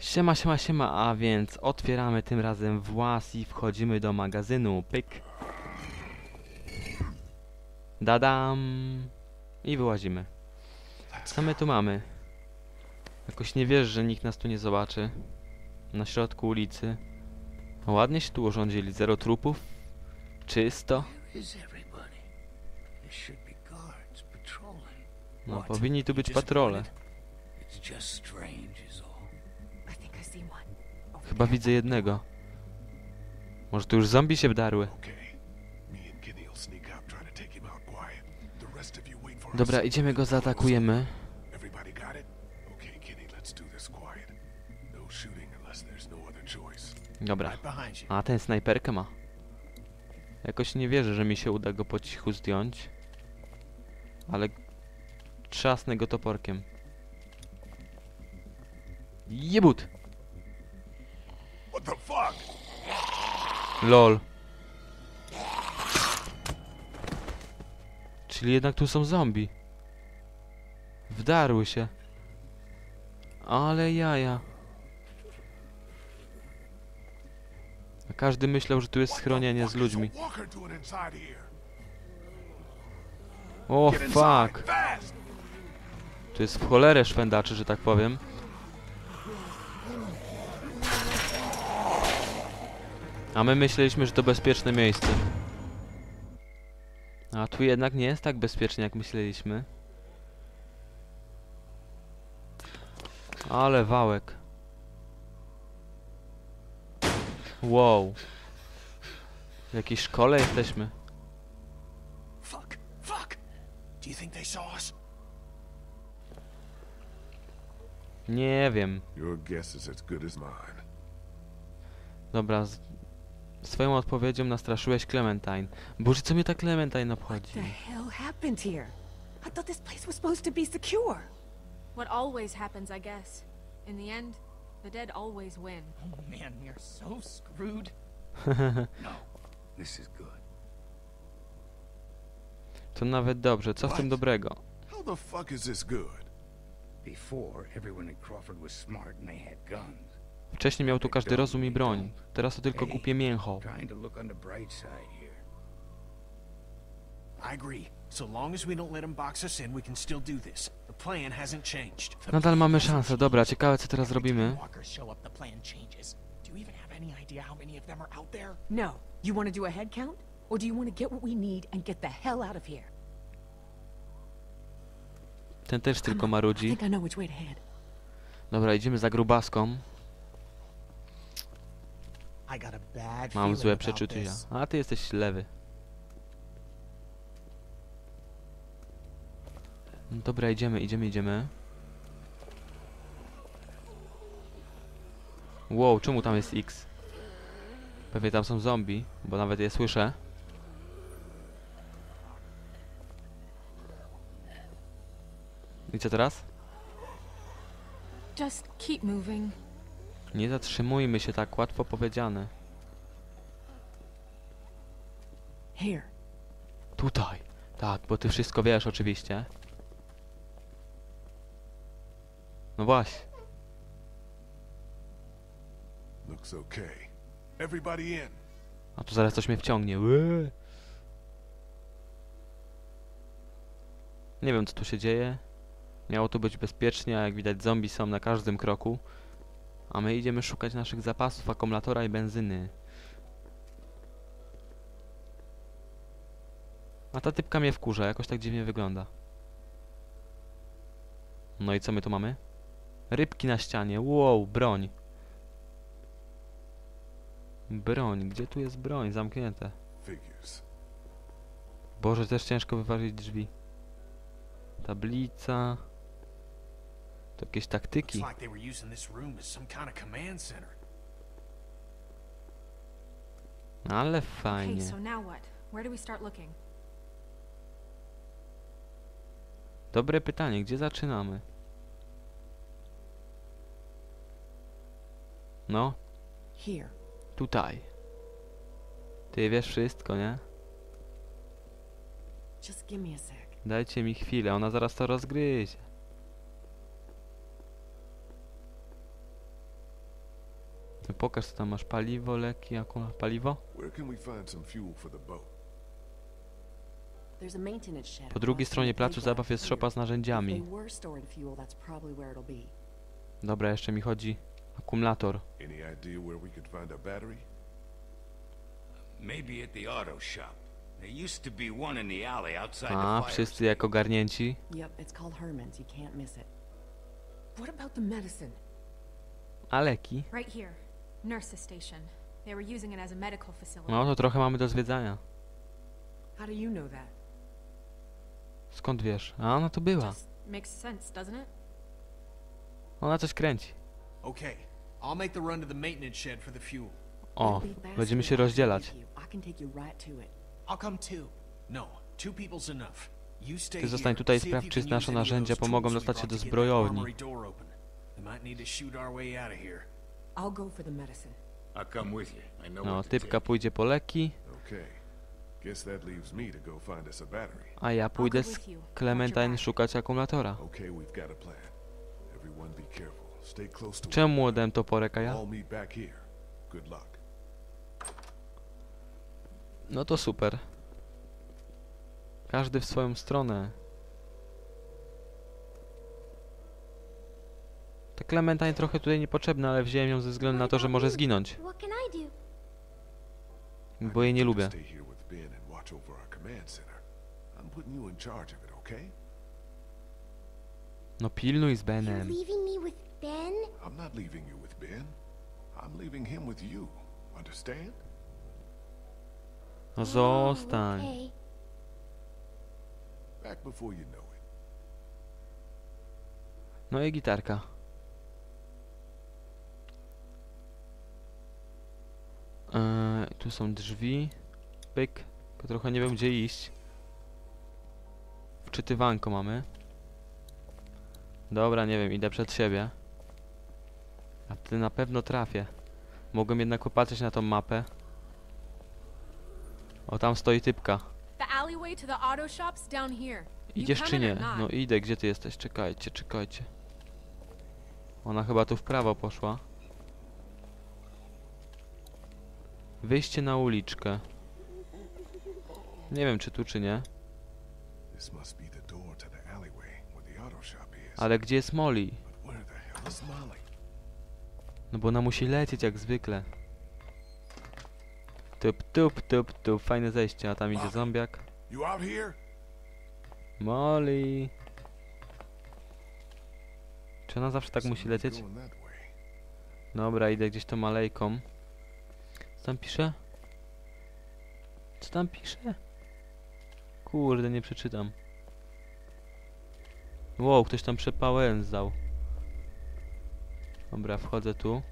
Siema, siema, siema, a więc otwieramy tym razem włas i wchodzimy do magazynu. Pyk. Dadam. I wyłazimy. Co my tu mamy? Jakoś nie wiesz, że nikt nas tu nie zobaczy. Na środku ulicy. Ładnie się tu urządzili. Zero trupów. Czysto. No powinni tu być patrole. It's just strange Chyba widzę jednego. Może tu już zombie się wdarły. Dobra, idziemy go zaatakujemy. No no. Dobra. A ten snajperkę ma. Jakoś nie wierzę, że mi się uda go po cichu zdjąć. Ale trzasnę go toporkiem. Jebut! What the fuck? Lol. Czyli jednak tu są zombie. Wdarły się. Ale jaja. A każdy myślał, że tu jest schronienie z ludźmi. O inside, fuck! Tu jest w cholerę szwendaczy, że tak powiem. A my myśleliśmy, że to bezpieczne miejsce. A tu jednak nie jest tak bezpiecznie, jak myśleliśmy. Ale wałek. Wow. W jakiejś szkole jesteśmy. Fuck! Fuck! Do you think they saw us? Nie wiem. Your guess is as good as mine. Dobra, z... swoją odpowiedzią nastraszyłeś Clementine. Boże, co mnie ta Clementine What obchodzi? the hell happened here? I thought this place was supposed to be secure. What always happens, I guess. In the end, the dead always win. Oh man, we are so screwed. no, this is good. To nawet dobrze, co w tym What? dobrego? How the fuck is this good? Before, everyone in Crawford was smart and they had guns. Wcześniej miał tu każdy rozum i broń. Teraz to tylko głupie mięcho. Nadal mamy szansę. Dobra, ciekawe co teraz robimy. No. You want to do a head count? Or do you want to get what we need and get the hell out of here? Ten też tylko marudzi. Dobra, idziemy za grubaską. I got a bad Mam feeling złe przeczucia. A ty jesteś lewy. Dobra, idziemy, idziemy, idziemy. Wow, czemu tam jest X? Pewnie tam są zombie, bo nawet je słyszę. I co teraz? Just keep moving. Nie zatrzymujmy się tak łatwo powiedziane. Here. Tutaj. Tak, bo ty wszystko wiesz oczywiście. No właśnie. Looks okay. Everybody in. A tu zaraz coś mnie wciągnie. Łe. Nie wiem co tu się dzieje. Miało tu być bezpiecznie, a jak widać zombie są na każdym kroku. A my idziemy szukać naszych zapasów akumulatora i benzyny. A ta typka mnie wkurza, jakoś tak dziwnie wygląda. No i co my tu mamy? Rybki na ścianie, wow, broń. Broń, gdzie tu jest broń? Zamknięte. Boże, też ciężko wyważyć drzwi. Tablica. To jakieś taktyki. center. Ale fajnie. Dobre pytanie, gdzie zaczynamy? No, tutaj. Ty wiesz wszystko, nie? Dajcie mi chwilę, ona zaraz to rozgryzie. Pokaż co tam masz. Paliwo, leki, akurat paliwo? Po drugiej stronie placu zabaw jest szopa z narzędziami. Dobra, jeszcze mi chodzi akumulator. A wszyscy jak ogarnięci. A leki? Right here. Nurse's station. They were using it as a medical facility. No to trochę mamy do zwiedzania. How do you know that? Skąd wiesz? A ona tu była. Just makes sense, doesn't it? Ona coś kręci. Okay, I'll make the run to the maintenance shed for the fuel. O, będziemy się rozdzielać. with you. I can take you right to it. I'll come too. No, two people's enough. You stay Ty zostań here, tutaj i see if sprawdź, you czy can nasze narzędzia pomogą dostać się do zbrojowni. I'll go for the medicine. I'll come with you. I know No, what to typka pójdzie po leki, Okay. Guess that leaves me to go find us a battery. a ja I'll go pójdę z Clementine szukać akumulatora. Okay, we've got a plan. Everyone be careful. Stay close to one Czemu toporek, a ja? All meet back here. Good luck. No to super. Każdy w swoją stronę. Ta Clementine trochę tutaj niepotrzebna, ale wziąłem ją ze względu na to, że może zginąć. Bo jej nie lubię. No pilnuj z Benem. leaving me with Ben? I'm not leaving you with Ben. I'm leaving him with you. Understand? No Oh, zostań. okay. Back before you know it. No i gitarka. Eee, tu są drzwi. Pyk. Tylko trochę nie wiem gdzie iść. Wczytywanko mamy. Dobra, nie wiem, idę przed siebie. A ty na pewno trafię. Mogłem jednak popatrzeć na tą mapę. O, tam stoi typka. Idziesz czy nie? No idę, gdzie ty jesteś? Czekajcie, czekajcie. Ona chyba tu w prawo poszła. Wyjście na uliczkę. Nie wiem czy tu czy nie. Ale gdzie jest Molly? No bo ona musi lecieć jak zwykle. Tup, tup, tup, tup. Fajne zejście, a tam idzie zombiak. Molly. Czy ona zawsze tak musi lecieć? Dobra, idę gdzieś tą alejką. Co tam pisze? Co tam pisze? Kurde, nie przeczytam. Wow, ktoś tam przepałę zdał. Dobra, wchodzę tu.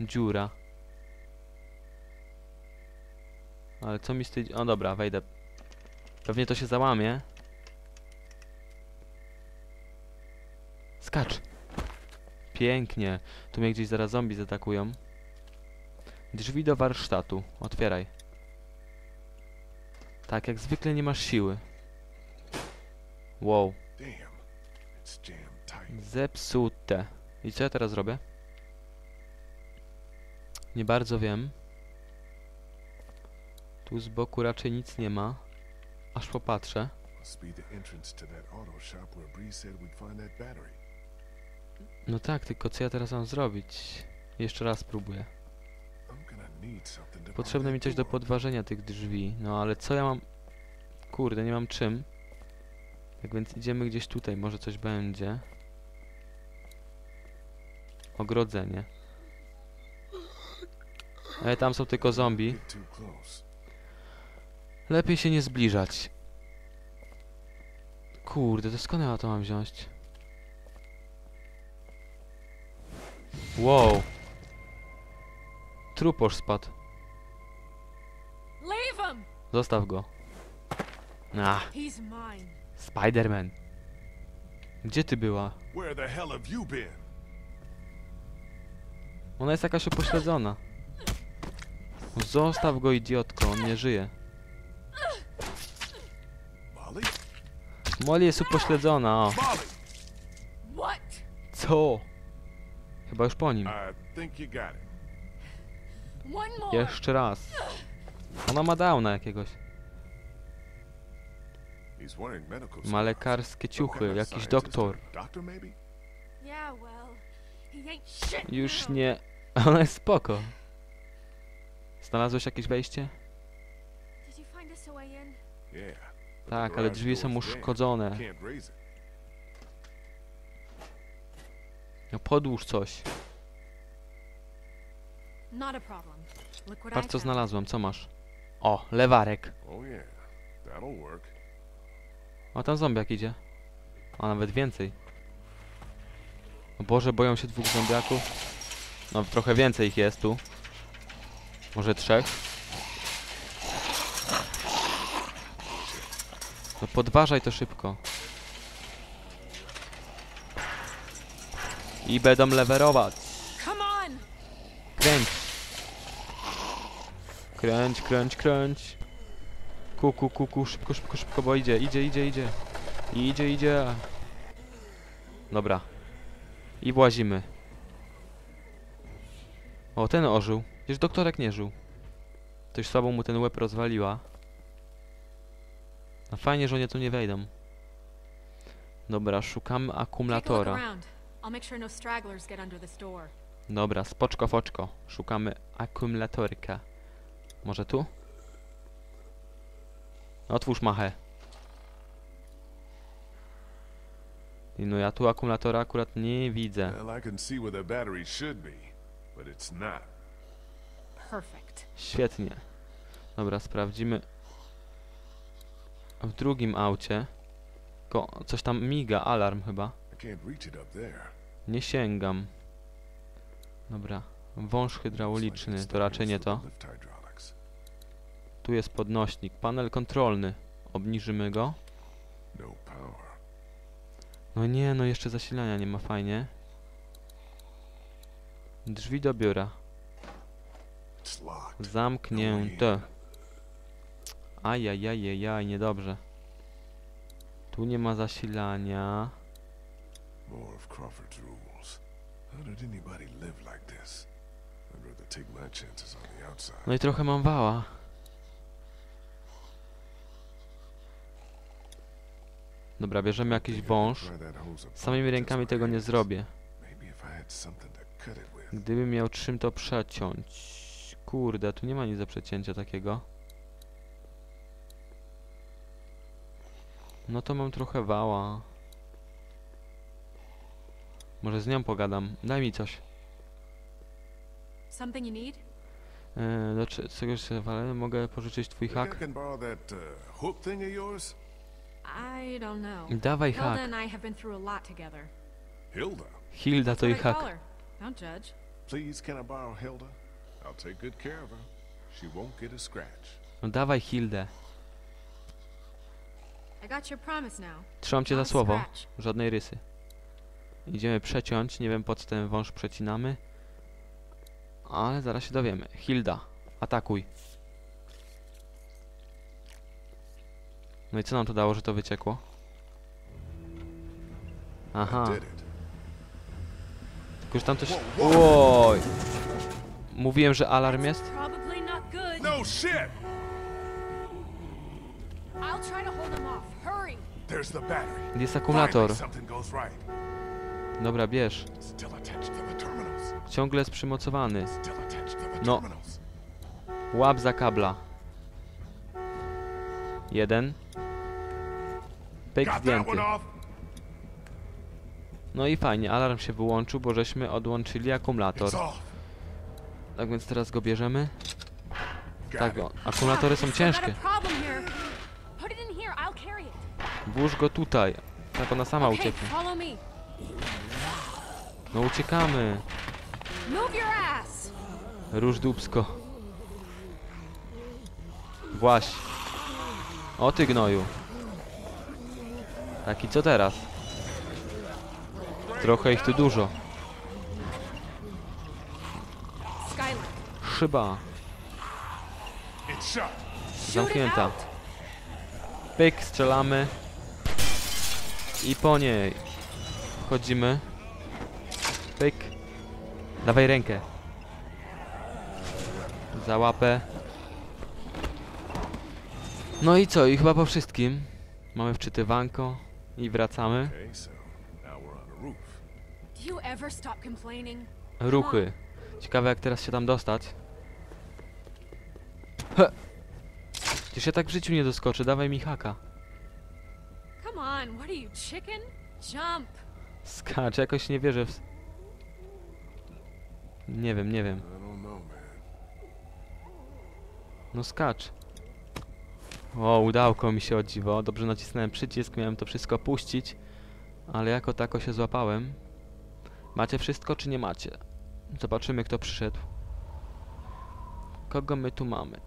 Dziura. Ale co mi z tej... O dobra, wejdę. Pewnie to się załamie. Skacz! Pięknie. Tu mnie gdzieś zaraz zombie zaatakują. Drzwi do warsztatu. Otwieraj. Tak, jak zwykle nie masz siły. Wow. Zepsute. I co ja teraz robię? Nie bardzo wiem. Tu z boku raczej nic nie ma. Aż popatrzę. Must the entrance to that auto shop where Bree said we'd find that battery. No tak, tylko co ja teraz mam zrobić? Jeszcze raz to Potrzebne mi coś do podważenia tych drzwi. No ale co ja mam... Kurde, nie mam czym. Tak więc idziemy gdzieś tutaj, może coś będzie. Ogrodzenie. Ale tam są tylko zombie. Lepiej się nie zbliżać. Kurde, to to mam wziąć? Wow. Truposz spadł. Zostaw go. Ah. Spider-Man. Gdzie ty była? Where the hell have you been? Ona jest jakaś upośledzona. Zostaw go, idiotko, on nie żyje. Molly? Molly jest upośledzona, o. Co? Chyba już po nim. Jeszcze raz. Ona ma downa jakiegoś. Ma lekarskie ciuchy, jakiś doktor. Już nie... Ona jest spoko. Znalazłeś jakieś wejście? Tak, ale drzwi są uszkodzone. No podłóż coś. Patrz co znalazłem, co masz? O, lewarek. Oh. O, tam zombiak idzie. A nawet więcej. O Boże, boją się dwóch zombiaków. No, trochę więcej ich jest tu. Może trzech. No podważaj to szybko. I będą lewerować. Kręć. Kręć, kręć, kręć. Ku, ku, ku, szybko, szybko, szybko, bo idzie, idzie, idzie, idzie. Idzie, idzie. Dobra. I włazimy. O, ten ożył. Przecież doktorek nie żył. Ktoś słabo mu ten łeb rozwaliła. No fajnie, że oni tu nie wejdą. Dobra, szukamy a akumulatora. Around. I'll make sure no stragglers get under this door. Dobra, spoczko foczko. Szukamy akumulatorka. Może tu? Otwórz machę. I No ja tu akumulatora akurat nie widzę. Well, I can see where the battery should be, but it's not. Perfect. Świetnie. Dobra, sprawdzimy. W drugim aucie. Ko coś tam miga, alarm chyba. Nie sięgam. Dobra. Wąż hydrauliczny, to raczej nie to. Tu jest podnośnik. Panel kontrolny. Obniżymy go. No. No nie, no jeszcze zasilania nie ma fajnie. Drzwi do biura. Zamknięte. Ajajajajaj, niedobrze. Tu nie ma zasilania. More of Crawford's rules. How did anybody live like this? I'd rather take my chances on the outside. No i trochę mam wała. Dobra, bierzemy jakiś wąż. Samymi rękami tego nie zrobię. Gdybym miał czym to przeciąć. Kurde, tu nie ma nic do przecięcia takiego. No to mam trochę wała. Może z nią pogadam. Daj mi coś. Something you need? Yy, do cze- czegoś się walę? Mogę pożyczyć twój hak? I don't know. Dawaj Hilda hak. and I have been through a lot together. Hilda. Hilda to i hak. Don't judge. Please, can I borrow Hilda? I'll take good care of her. She won't get a scratch. No dawaj Hildę. I got your promise now. Trzymam cię za słowo. Żadnej rysy. Idziemy przeciąć. Nie wiem po co ten wąż przecinamy. Ale zaraz się dowiemy. Hilda, atakuj. No i co nam to dało, że to wyciekło? Aha, tylko że tam coś... Oj! Mówiłem, że alarm jest? No shit! Jest akumulator. Dobra, bierz. Ciągle jest przymocowany. No. Łap za kabla. Jeden. Pyk zdjęty. No i fajnie, alarm się wyłączył, bo żeśmy odłączyli akumulator. Tak więc teraz go bierzemy. Tak, o, akumulatory są got ciężkie. Włóż go tutaj. Tak ona sama ucieknie. No uciekamy. Róż dubsko. Właś. O ty gnoju. Tak i co teraz? Trochę ich tu dużo. Szyba. Zamknięta. Pyk, strzelamy. I po niej. Wchodzimy. Pyk. Dawaj rękę. Za łapę. No i co? I chyba po wszystkim. Mamy wczytywanko i wracamy. Ruchy. Ciekawe jak teraz się tam dostać. He! Przecież ja tak w życiu nie doskoczę, dawaj mi haka. Skacz, jakoś nie wierzę w... Nie wiem, nie wiem. No skacz. O, udało mi się o dziwo. Dobrze nacisnąłem przycisk, miałem to wszystko puścić. Ale jako tako się złapałem. Macie wszystko, czy nie macie? Zobaczymy, kto przyszedł. Kogo my tu mamy?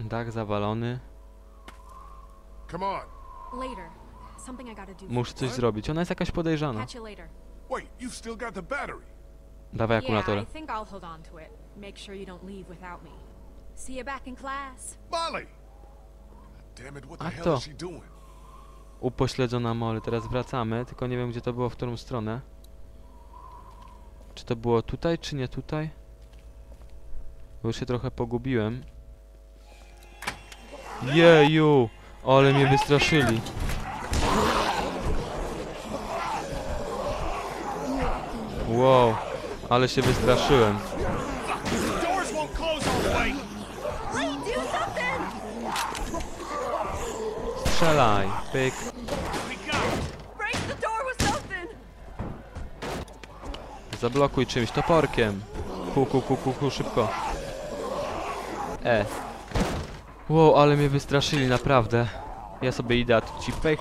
Dach zawalony. Come on. Later. Muszę coś zrobić. Ona jest jakaś podejrzana. Wait, you've still got the battery. Dawaj Yeah, akumulatora. I think I'll hold on to it. Make sure you don't leave without me. See you back in class. Molly! Damn it, what the hell is she doing? Upośledzona Molly. Teraz wracamy, tylko nie wiem, gdzie to było, w którą stronę. Czy to było tutaj, czy nie tutaj? Bo już się trochę pogubiłem. Jeju! Ale mnie wystraszyli. Wow, ale się wystraszyłem. Strzelaj, pyk. Zablokuj czymś, toporkiem. Ku, ku, ku, ku, ku, szybko. E. Wow, ale mnie wystraszyli, naprawdę. Ja sobie idę, a tu ci pech.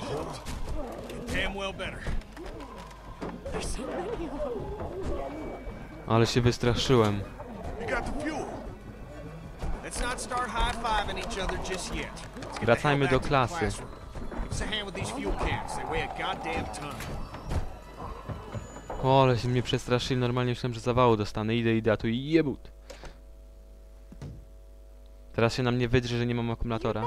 Let's get the Wracajmy do klasy. O, ale się mnie przestraszyli, normalnie myślałem, że zawału dostanę. Idę, idę, a tu jebut. Teraz się na mnie wydrze, że nie mam akumulatora.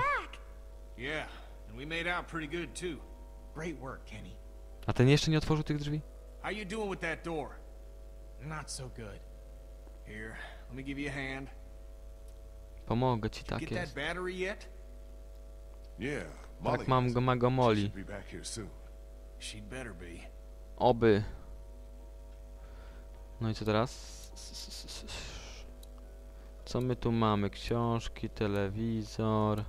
A ten jeszcze nie otworzył tych drzwi? How you doing with that door? Not so good. Here, let me give you a hand. Pomogę ci, tak Get that jest. battery yet? Yeah, Molly. Tak, mam go, ma go Molly. should be back here soon. She'd better be. Oby. No i co teraz? Co my tu mamy? Książki, telewizor.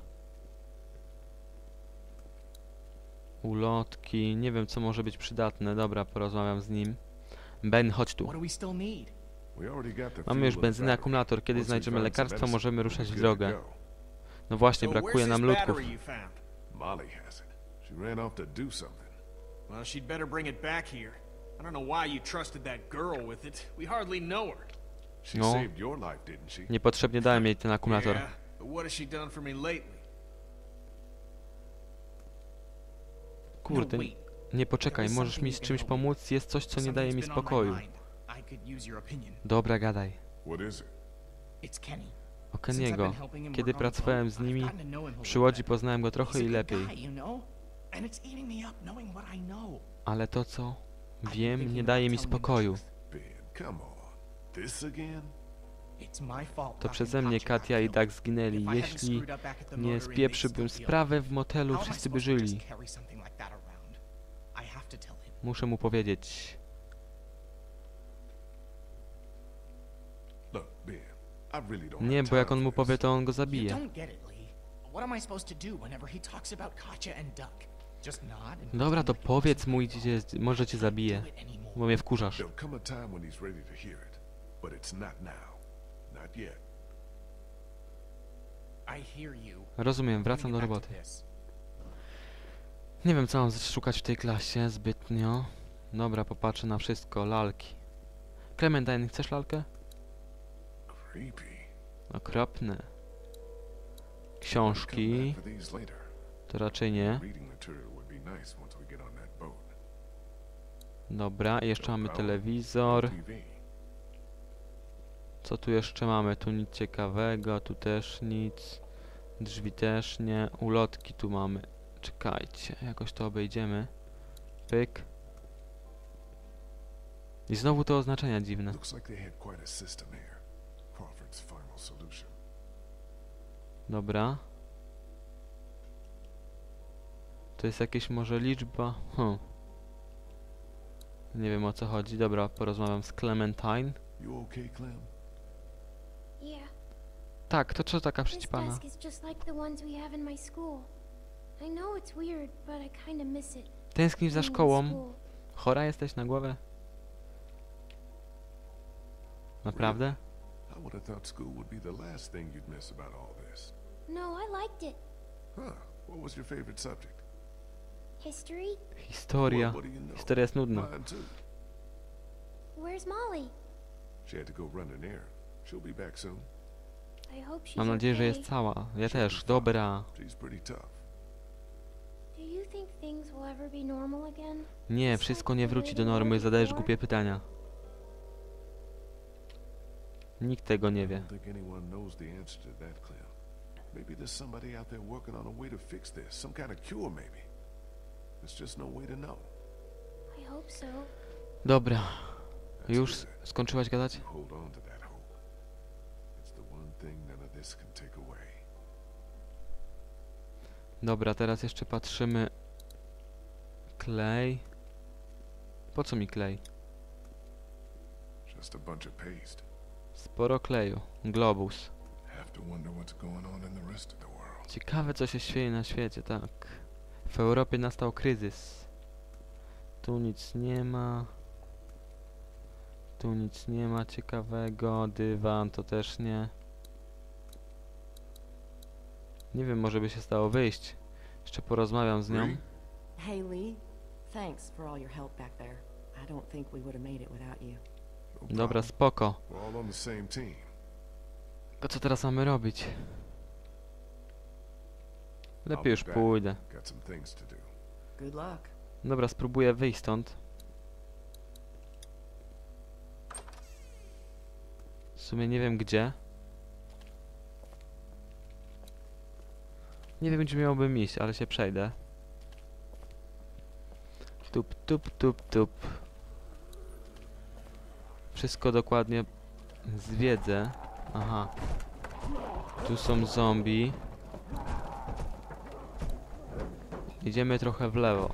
Ulotki. Nie wiem, co może być przydatne. Dobra, porozmawiam z nim. Ben, chodź tu. Mamy już benzynę, akumulator. Kiedy znajdziemy lekarstwo, możemy ruszać w drogę. No właśnie, brakuje nam ludków. Molly has it. She ran off to do something. Well, she'd better bring it back here. I don't know why you trusted that girl with it. We hardly know her. She No. saved your life, didn't she? Niepotrzebnie dałem jej ten akumulator. Yeah, but what has she done for me lately? Kurde, no, wait. Nie poczekaj, możesz mi z czymś pomóc? Jest coś, co nie daje mi spokoju. Dobra, gadaj. O Keniego. Kiedy pracowałem z nimi, przy łodzi poznałem go trochę i lepiej. Ale to, co wiem, nie daje mi spokoju. To przeze mnie Katia i killed. Dag zginęli. Jeśli nie spieprzyłbym sprawę w motelu, wszyscy by żyli. just carry something like that around? I have to tell him. Muszę mu powiedzieć. Nie, bo jak on mu powie, to on go zabije. Dobra, to powiedz mu i cię, może cię zabije. Bo mnie wkurzasz. Rozumiem, wracam do roboty. Nie wiem, co mam szukać w tej klasie zbytnio. Dobra, popatrzę na wszystko. Lalki. Clementine, chcesz lalkę? Creepy. Okropne. Książki. To raczej nie. Dobra, jeszcze mamy telewizor. Co tu jeszcze mamy? Tu nic ciekawego, tu też nic. Drzwi też nie. Ulotki tu mamy. Czekajcie, jakoś to obejdziemy. Pyk. I znowu te oznaczenia dziwne. Dobra. To jest jakieś może liczba? Hm. Nie wiem o co chodzi. Dobra, porozmawiam z Clementine. You okay, Clem? Yeah. Tak, to co taka This przyćpana? Tęsknisz za szkołą? school. Chora jesteś na głowę? Naprawdę? I would have thought school would be the last thing you'd miss about all this. No, I liked it. Huh. What was your favorite subject? History? Historia. Historia jest nudna. Where's Molly? She had to go run an errand. She'll be back soon. I hope she's Mam nadzieję, że jest cała. Ja też. Dobra. She's pretty tough. Do you think things will ever be normal again? Nie, wszystko nie wróci do normy. Zadajesz głupie pytania. Nikt tego nie wie. Maybe there's somebody out there working on a way to fix this. Some kind of cure, maybe. There's just no way to know. I hope so. Dobra. Już skończyłaś gadać? Hold on to that hope. It's the one thing none of this can take away. Dobra, teraz jeszcze patrzymy. Klej. Po co mi klej? Just a bunch of paste. Sporo kleju. Globus. Have to wonder what's going on in the rest of the world. Ciekawe co się świeje na świecie, tak. W Europie nastał kryzys. Tu nic nie ma. Tu nic nie ma ciekawego. Dywan to też nie. Nie wiem, może by się stało wyjść. Jeszcze porozmawiam z nią. Hey, Lee. Thanks for all your help back there. I don't think we would have made it without you. No Dobra, spoko. To co teraz mamy robić? Lepiej już pójdę. Dobra, spróbuję wyjść stąd. W sumie nie wiem gdzie. Nie wiem gdzie miałbym iść, ale się przejdę. Tup, tup, tup, tup. Wszystko dokładnie zwiedzę. Aha. Tu są zombie. Idziemy trochę w lewo.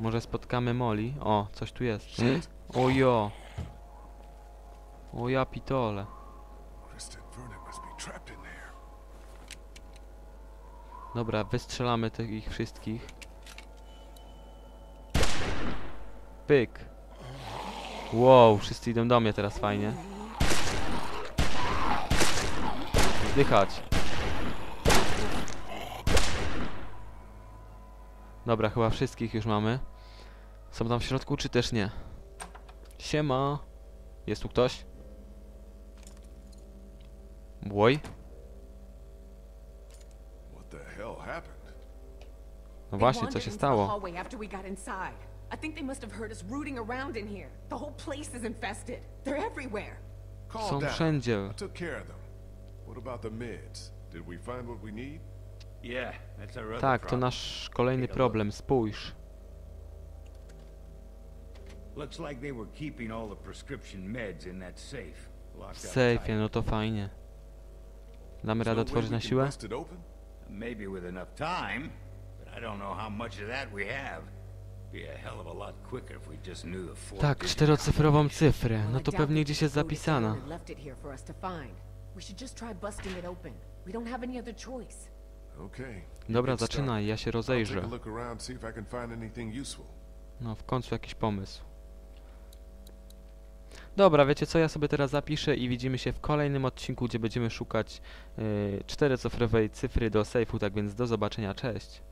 Może spotkamy Molly? O, coś tu jest. Ojo. O ja pitole. Kristen Vernon must be trapped in there. Dobra, wystrzelamy tych ich wszystkich. Pyk. Wow, wszyscy idą do mnie teraz fajnie. Zdychać. Dobra, chyba wszystkich już mamy. Są tam w środku, czy też nie? Siema. Jest tu ktoś? Boj? What the hell happened? No They właśnie, co wandered się stało? hallway after we got inside. I think they must have heard us rooting around in here. The whole place is infested. They're everywhere. Są wszędzie. I took care of them. What about the meds? Did we find what we need? Yeah, that's our other Tak, to problem. nasz kolejny problem, spójrz. Looks like they were keeping all the prescription meds in that safe. W Locked up sejfie, no to fajnie. Damy radę otworzyć na siłę? Maybe with enough time, but I don't know how much of that we have. Be a hell of a lot quicker if we just knew the four Tak, czterocyfrową cyfrę. No to pewnie gdzieś jest zapisana. Dobra, zaczynaj, ja się rozejrzę. No, w końcu jakiś pomysł. Dobra, wiecie co, ja sobie teraz zapiszę i widzimy się w kolejnym odcinku, gdzie będziemy szukać yy, czterocyfrowej cyfry do sejfu, tak więc do zobaczenia, cześć.